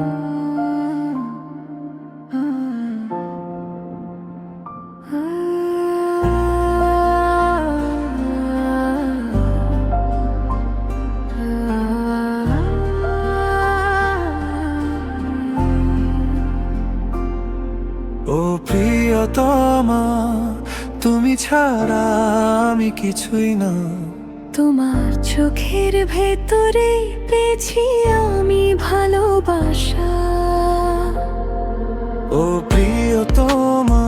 ও প্রিয়তমা তুমি ছাড়া আমি কিছুই না। তোমার চোখের ভেতরে পেয়েছি আমি ভালোবাসা। ও প্রিয় তোমা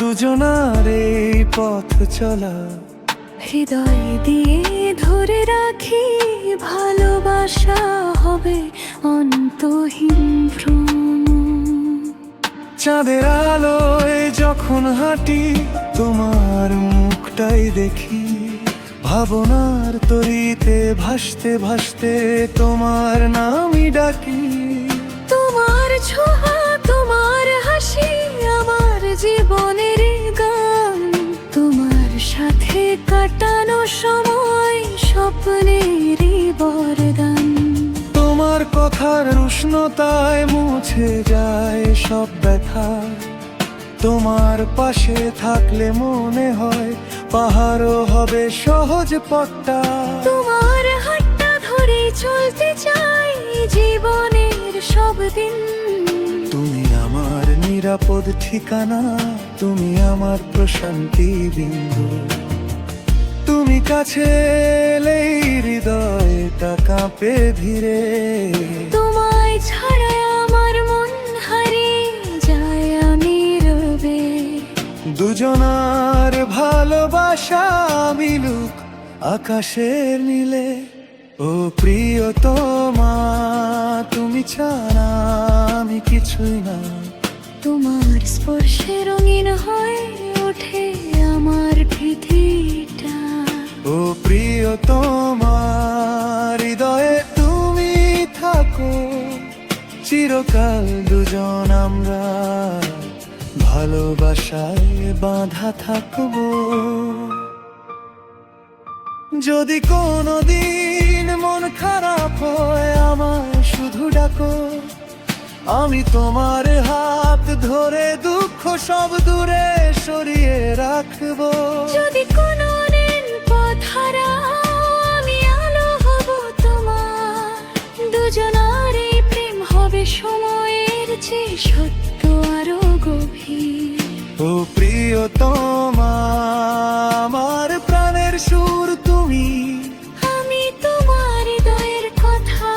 দুজনার এই পথ চলা। হৃদয় দিয়ে ধরে রাখি ভালোবাসা হবে অন্তহীন ভ্রম। চাঁদের আলোয় যখন হাঁটি তোমার মুখটাই দেখি। ভাবনার তরিতে ভাসতে ভাসতে তোমার নামই ডাকি। তোমার ছোঁয়া তোমার হাসি আমার জীবনের গান। তোমার সাথে কাটানো সময় স্বপ্নেরই বরদান। তোমার কথার উষ্ণতায় মুছে যায় সব ব্যথা। তোমার পাশে থাকলে মনে হয় পাহাড়ও হবে সহজ পথটা। তোমার হাতটা ধরে চলতে চাই জীবনের সব দিন। তুমি আমার নিরাপদ ঠিকানা তুমি আমার প্রশান্তি বিন্দু। তুমি কাছে এলেই হৃদয়টা কাঁপে ধীরে দুজনার ভালোবাসা মিলুক আকাশের নীলে। ও প্রিয় তোমা তুমি ছাড়া আমি কিছুই না। তোমার স্পর্শে রঙিন হয়ে ওঠে আমার পৃথিবীটা। ও প্রিয় তোমার হৃদয়ে তুমি থাকো। চিরকাল দুজন আমরা। ভালোবাসায় বাঁধা থাকব। যদি কোনো দিন মন খারাপ হয়, আমায় শুধু ডাকো। আমি তোমার হাত ধরে দুঃখ সব দূরে সরিয়ে রাখব। যদি কোনো দিন পথ আমি আলো হব তোমার। দুজনার এই প্রেম হবে সময়ের চেয়ে প্রিয় আমার প্রাণের সুর তুমি। আমি তোমার হৃদয়ের কথা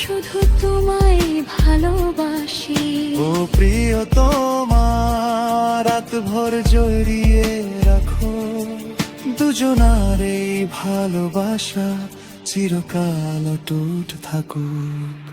শুধু তোমায় ভালোবাসি। ও প্রিয় তোমার রাত ভর জড়িয়ে রাখো। দুজনার এই ভালোবাসা চিরকাল অটুট থাকুক।